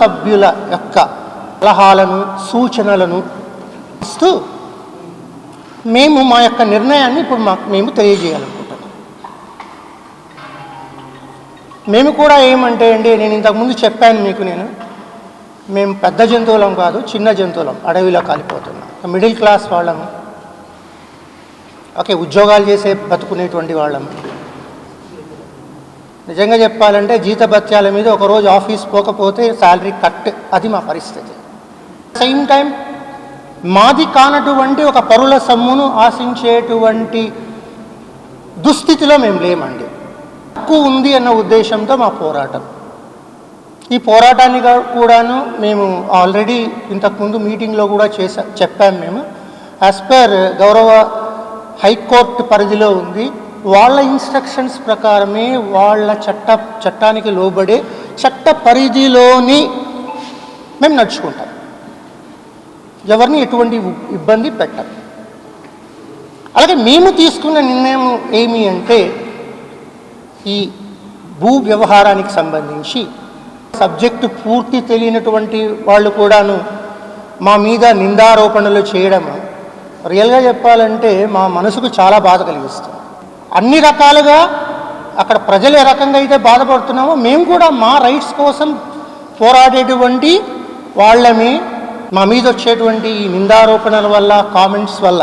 సభ్యుల యొక్క సలహాలను సూచనలను ఇస్తూ మేము మా యొక్క నిర్ణయాన్ని ఇప్పుడు మాకు మేము తెలియజేయాలనుకుంటున్నాం. మేము కూడా ఏమంటే అండి నేను ఇంతకుముందు చెప్పాను మీకు నేను మేము పెద్ద జంతువులం కాదు చిన్న జంతువులం అడవిలో కాలిపోతున్నాం. మిడిల్ క్లాస్ వాళ్ళము ఓకే ఉద్యోగాలు చేసే బతుకునేటువంటి వాళ్ళము. నిజంగా చెప్పాలంటే జీతభత్యాల మీద ఒకరోజు ఆఫీస్ పోకపోతే శాలరీ కట్. అది మా పరిస్థితి. సేమ్ టైం మాది కానటువంటి ఒక పరుల సమ్మును ఆశించేటువంటి దుస్థితిలో మేము లేమండి. హక్కు ఉంది అన్న ఉద్దేశంతో మా పోరాటం. ఈ పోరాటాన్ని కూడాను మేము ఆల్రెడీ ఇంతకుముందు మీటింగ్లో కూడా చేసా చెప్పాము మేము. యాజ్ పర్ గౌరవ హైకోర్టు పరిధిలో ఉంది. వాళ్ళ ఇన్స్ట్రక్షన్స్ ప్రకారమే వాళ్ళ చట్ట చట్టానికి లోబడే చట్ట పరిధిలోని మేము నడుచుకుంటాం. ఎవరిని ఎటువంటి ఇబ్బంది పెట్టం. అలాగే మేము తీసుకున్న నిర్ణయం ఏమి అంటే ఈ భూ వ్యవహారానికి సంబంధించి సబ్జెక్టు పూర్తి తెలియనటువంటి వాళ్ళు కూడాను మా మీద నిందారోపణలు చేయడం రియల్గా చెప్పాలంటే మా మనసుకు చాలా బాధ కలిగిస్తుంది. అన్ని రకాలుగా అక్కడ ప్రజలు ఏ రకంగా అయితే బాధపడుతున్నామో మేము కూడా మా రైట్స్ కోసం పోరాడేటువంటి వాళ్ళమే. మా మీద వచ్చేటువంటి ఈ నిందారోపణల వల్ల కామెంట్స్ వల్ల.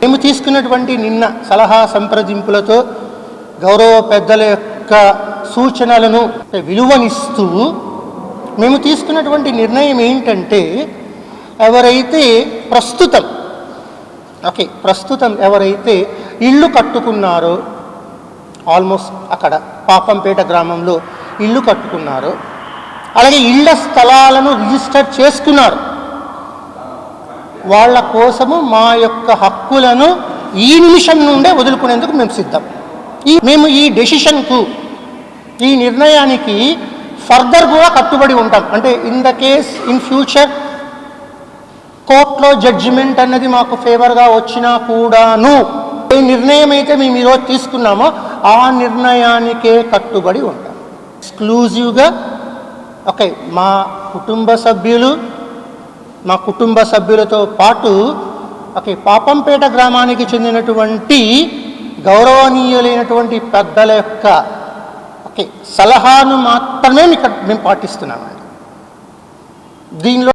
మేము తీసుకున్నటువంటి నిన్న సలహా సంప్రదింపులతో గౌరవ పెద్దల యొక్క సూచనలను విలువనిస్తూ మేము తీసుకున్నటువంటి నిర్ణయం ఏంటంటే ఎవరైతే ప్రస్తుతం ఓకే ప్రస్తుతం ఎవరైతే ఇల్లు కట్టుకున్నారో ఆల్మోస్ట్ అక్కడ పాపంపేట గ్రామంలో ఇల్లు కట్టుకున్నారో అలాగే ఇళ్ళ స్థలాలను రిజిస్టర్ చేసుకున్నారు. వాళ్ళ కోసము మా యొక్క హక్కులను ఈ నిమిషం నుండే వదులుకునేందుకు మేము సిద్ధం. ఈ మేము ఈ డెసిషన్కు ఈ నిర్ణయానికి ఫర్దర్ కూడా కట్టుబడి ఉంటాం. అంటే in the case in future కోర్టులో జడ్జిమెంట్ అన్నది మాకు ఫేవర్గా వచ్చినా కూడాను ఏ నిర్ణయం అయితే మేము ఈరోజు తీసుకున్నామో ఆ నిర్ణయానికే కట్టుబడి ఉంటాం. ఎక్స్క్లూజివ్గా ఓకే మా కుటుంబ సభ్యులు మా కుటుంబ సభ్యులతో పాటు ఓకే పాపంపేట గ్రామానికి చెందినటువంటి గౌరవనీయులైనటువంటి పెద్దల యొక్క ఓకే సలహాను మాత్రమే ఇక్కడ మేము పాటిస్తున్నామండి. దీనిలో